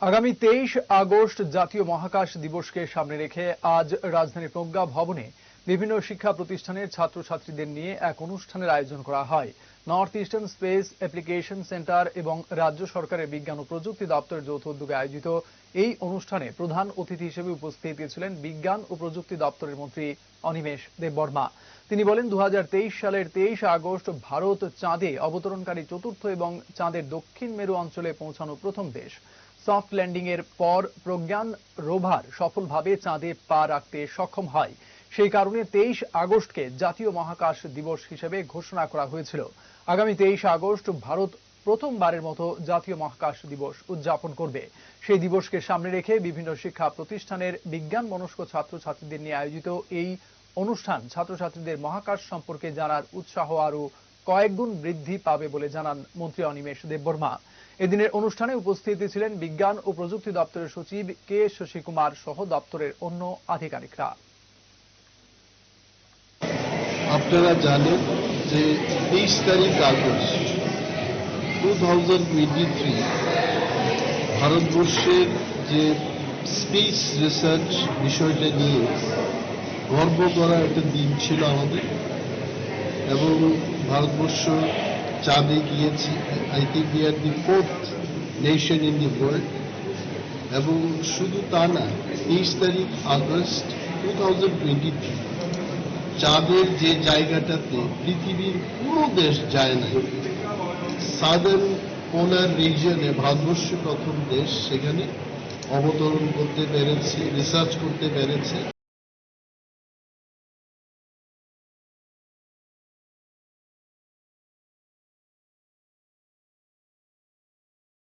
আগামী তেইশ আগস্ট জাতীয় মহাকাশ দিবসকে সামনে রেখে আজ রাজধানীর প্রজ্ঞা ভবনে বিভিন্ন শিক্ষা প্রতিষ্ঠানের ছাত্রছাত্রীদের নিয়ে এক অনুষ্ঠানের আয়োজন করা হয়। North eastern space application centre এবং রাজ্য সরকারের বিজ্ঞান ও প্রযুক্তি দপ্তরের যৌথ উদ্যোগে আয়োজিত এই অনুষ্ঠানে প্রধান অতিথি হিসেবে উপস্থিত ছিলেন বিজ্ঞান ও প্রযুক্তি দপ্তরের মন্ত্রী অনিমেষ দেববর্মা। তিনি বলেন দু হাজার তেইশ সালের তেইশ আগস্ট ভারত চাঁদে অবতরণকারী চতুর্থ এবং চাঁদের দক্ষিণ মেরু অঞ্চলে পৌঁছানো প্রথম দেশ। সফট ল্যান্ডিং এর পর প্রজ্ঞান রোভার সফলভাবে চাঁদে পা রাখতে সক্ষম হয়। সেই কারণে তেইশ আগস্টকে জাতীয় মহাকাশ দিবস হিসেবে ঘোষণা করা হয়েছিল। আগামী তেইশ আগস্ট ভারত প্রথমবারের মতো জাতীয় মহাকাশ দিবস উদযাপন করবে। সেই দিবসকে সামনে রেখে বিভিন্ন শিক্ষা প্রতিষ্ঠানের বিজ্ঞান মনস্ক ছাত্রছাত্রীদের নিয়ে আয়োজিত এই অনুষ্ঠান ছাত্রছাত্রীদের মহাকাশ সম্পর্কে জানার উৎসাহ আরও কয়েকগুণ বৃদ্ধি পাবে বলে জানান মন্ত্রী অনিমেষ দেববর্মা। এদিনের অনুষ্ঠানে উপস্থিত ছিলেন বিজ্ঞান ও প্রযুক্তি দপ্তরের সচিব কে শশী কুমার সহ দপ্তরের অন্য আধিকারিকরা। আপনারা জানেন যে তেইশ তারিখ August two thousand twenty three ভারতবর্ষের যে স্পেস রিসার্চ বিষয়টা নিয়ে গর্ব করা একটা দিন ছিল আমাদের। এবং ভারতবর্ষ চাঁদে গিয়েছি I think we are the fourth nation in the world এবং শুধু তা না, তেইশ তারিখ August two thousand twenty three চাঁদের যে জায়গাটাতে পৃথিবীর কোনো দেশ যায় না সাদার্ন পোলার রিজিয়নে ভারতবর্ষ প্রথম দেশ সেখানে অবতরণ করতে পেরেছে রিসার্চ করতে পেরেছে।